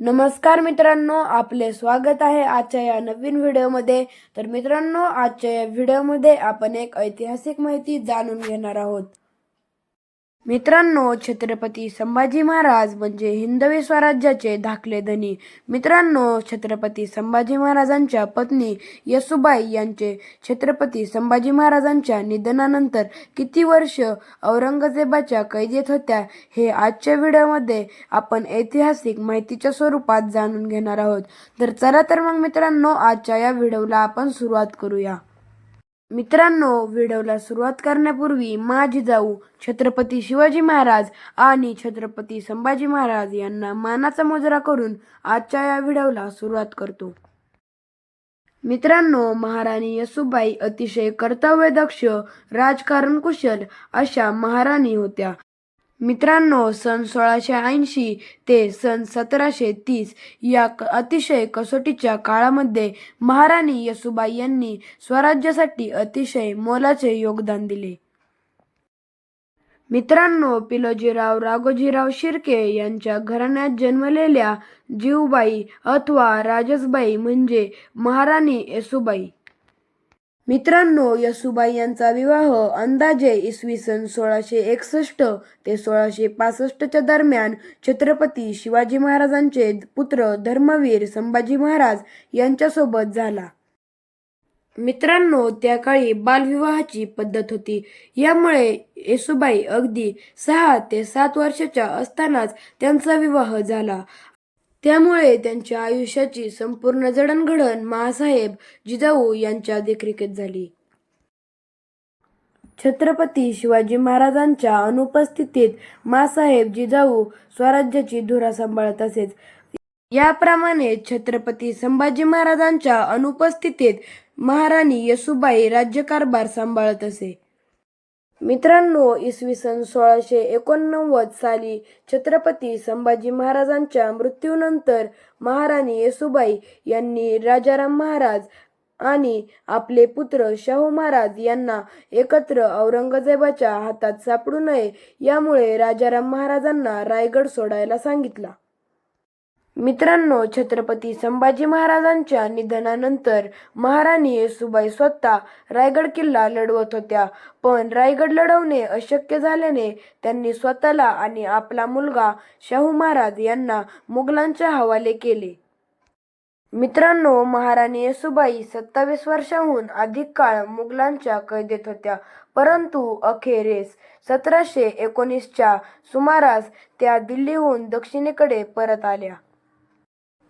नमस्कार मित्रांनो आपले स्वागत आहे आजच्या या नवीन व्हिडिओमध्ये. तर मित्रांनो आजच्या या व्हिडिओमध्ये आपण एक ऐतिहासिक माहिती जाणून घेणार आहोत. मित्रांनो छत्रपती संभाजी महाराज म्हणजे हिंदवी स्वराज्याचे धाकले धनी. मित्रांनो छत्रपती संभाजी महाराजांच्या पत्नी येसुबाई यांचे छत्रपती संभाजी महाराजांच्या निधनानंतर किती वर्ष औरंगजेबाच्या कैदेत होत्या हे आजच्या व्हिडिओमध्ये आपण ऐतिहासिक माहितीच्या स्वरूपात जाणून घेणार आहोत. तर चला तर मग मित्रांनो आजच्या या व्हिडिओला आपण सुरुवात करूया. मित्रांनो व्हिडिओला सुरुवात करण्यापूर्वी माझी जाऊ छत्रपती शिवाजी महाराज आणि छत्रपती संभाजी महाराज यांना मानाचा मोजरा करून आजच्या या व्हिडिओला सुरुवात करतो. मित्रांनो महाराणी यसूबाई अतिशय कर्तव्यदक्ष राजकारण कुशल अशा महाराणी होत्या. मित्रांनो सन सोळाशे ऐंशी ते सन सतराशे तीस या क- अतिशय कसोटीच्या काळामध्ये महाराणी येसुबाई यांनी स्वराज्यासाठी अतिशय मोलाचे योगदान दिले. मित्रांनो पिलोजीराव राघोजीराव शिर्के यांच्या घराण्यात जन्मलेल्या जीवबाई अथवा राजसबाई म्हणजे महाराणी येसुबाई. मित्रांनो येसुबाई यांचा विवाह अंदाजे इसवी सन सोळाशे एकसष्ट ते सोळाशे पासष्टच्या दरम्यान छत्रपती शिवाजी महाराजांचे पुत्र धर्मवीर संभाजी महाराज यांच्यासोबत झाला. मित्रांनो त्या काळी बालविवाहाची पद्धत होती. यामुळे येसुबाई अगदी सहा ते सात वर्षाच्या असतानाच त्यांचा विवाह झाला. त्यामुळे त्यांच्या आयुष्याची संपूर्ण जडणघडण महासाहेब जिजाऊ यांच्या देखरेखीत झाली. छत्रपती शिवाजी महाराजांच्या अनुपस्थितीत मासाहेब जिजाऊ स्वराज्याची धुरा सांभाळत असेच याप्रमाणे छत्रपती संभाजी महाराजांच्या अनुपस्थितीत महाराणी येसुबाई राज्यकारभार सांभाळत असे. मित्रांनो इसवी सन सोळाशे एकोणनव्वद साली छत्रपती संभाजी महाराजांच्या मृत्यूनंतर महाराणी येसुबाई यांनी राजाराम महाराज आणि आपले पुत्र शाहू महाराज यांना एकत्र औरंगजेबाच्या हातात सापडू नये यामुळे राजाराम महाराजांना रायगड सोडायला सांगितला. मित्रांनो छत्रपती संभाजी महाराजांच्या निधनानंतर महाराणी येसुबाई स्वतः रायगड किल्ला लढवत होत्या. पण रायगड लढवणे अशक्य झाल्याने त्यांनी स्वतःला आणि आपला मुलगा शाहू महाराज यांना मुघलांच्या हवाले केले. मित्रांनो महाराणी येसुबाई सत्तावीस वर्षाहून अधिक काळ मुघलांच्या कैदेत होत्या. परंतु अखेरीस सतराशे एकोणीसच्या सुमारास त्या दिल्लीहून दक्षिणेकडे परत आल्या.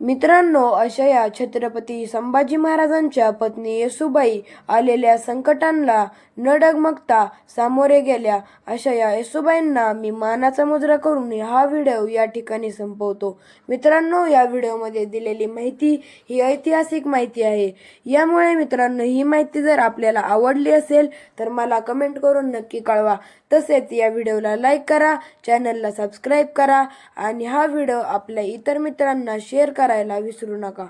मित्रांनो अशा या छत्रपती संभाजी महाराजांच्या पत्नी येसुबाई आलेल्या संकटांना न डगमगता सामोरे गेल्या. अशा या येसुबाईंना मी मानाचा मुजरा करून हा व्हिडिओ या ठिकाणी संपवतो. मित्रांनो या व्हिडिओमध्ये दिलेली माहिती ही ऐतिहासिक माहिती आहे. यामुळे मित्रांनो ही माहिती जर आपल्याला आवडली असेल तर मला कमेंट करून नक्की कळवा. तसेच या व्हिडिओला लाईक करा चॅनलला सबस्क्राईब करा आणि हा व्हिडिओ आपल्या इतर मित्रांना शेअर करा. करायला विसरू नका.